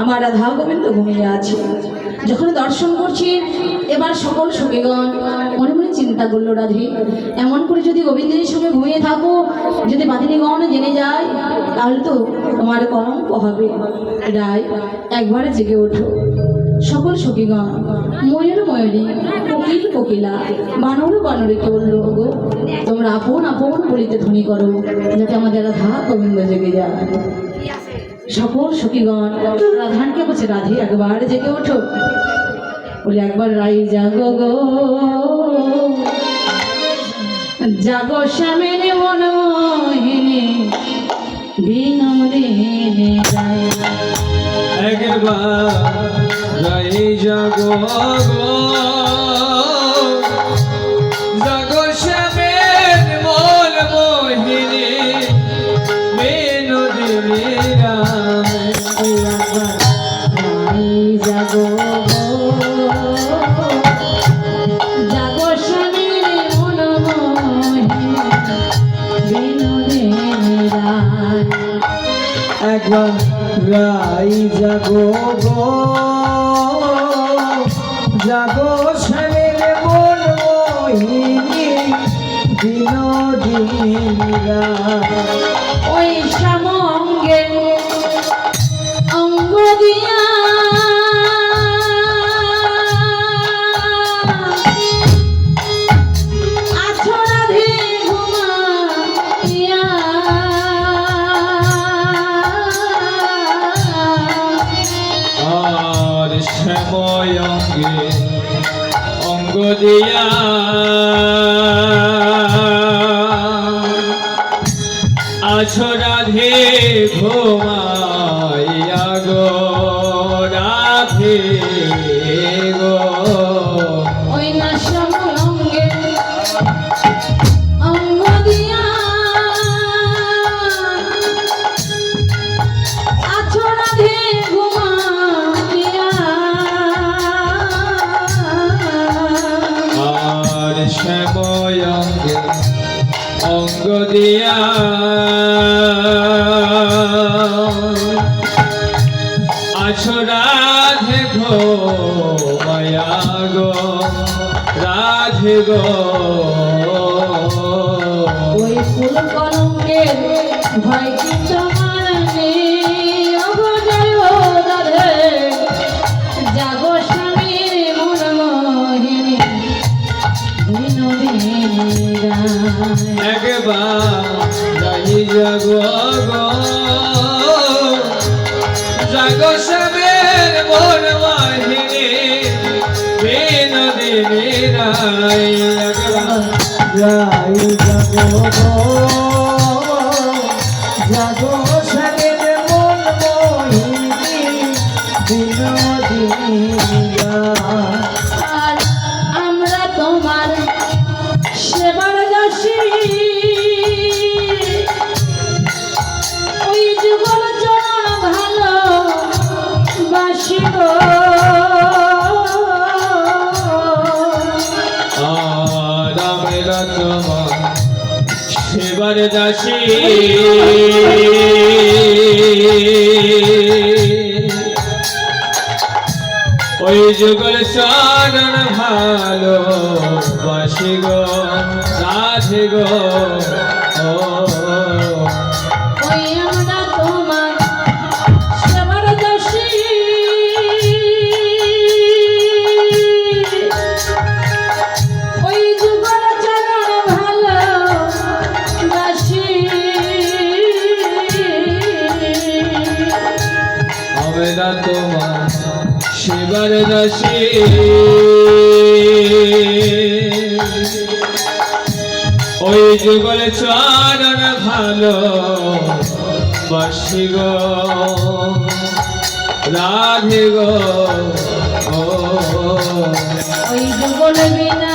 আমার রাধা গোবিন্দ ঘুমিয়ে আছে। যখন দর্শন করছি, এবার সকল সখীগণ মনে মনে চিন্তা করল, রাধে, এমন করে যদি গোবিন্দের সঙ্গে ঘুমিয়ে থাকো, যদি বাদিনীগণ জেনে যায়, তাহলে তো তোমার কলঙ্ক হবে। রায়, একবারে জেগে ওঠো। সকল সখীগণ ময়ূর ময়ূরী, কোকিল কোকিলা, বানর বানরে বলল গো তোমরা আপন আপন বলিতে ধ্বনি করো, যাতে আমাদের রাধা গোবিন্দ জেগে যায়। সকল সখীগণ, রাধানকে বলছে, রাধে, একবার জেগে ওঠো। বলে, একবার রাই জাগো গো। জাগো স্বামীর মন একবার গাই জাগো একবার রাই জাগো গো। জাগো স্বামীর মন মোহিনী বিনোদিনী রায়। একবার অঙ্গে অঙ্গ দিয়া। আছো রাধে ঘুমাইয়া গো রাধে। আছো রাধে গো মায়া গো রাধে গো। ওই ফুল কলঙ্কের ভয় কি তোমার নেই? ওগো জয় ও রাধে জাগো স্বামীর মন মোহিনী একবার যাই জাগো গো যাই জাগো জাগো সবের মন মোহিনী বিনোদিনী তোমার সেবার দাসী ওই যুগল সারণ ভালো বাসি গো রাধে গো শিবার দাসী ওই যুগল চরণ ভালো বসি গো। রাধে গো। ওই যুগল বিনা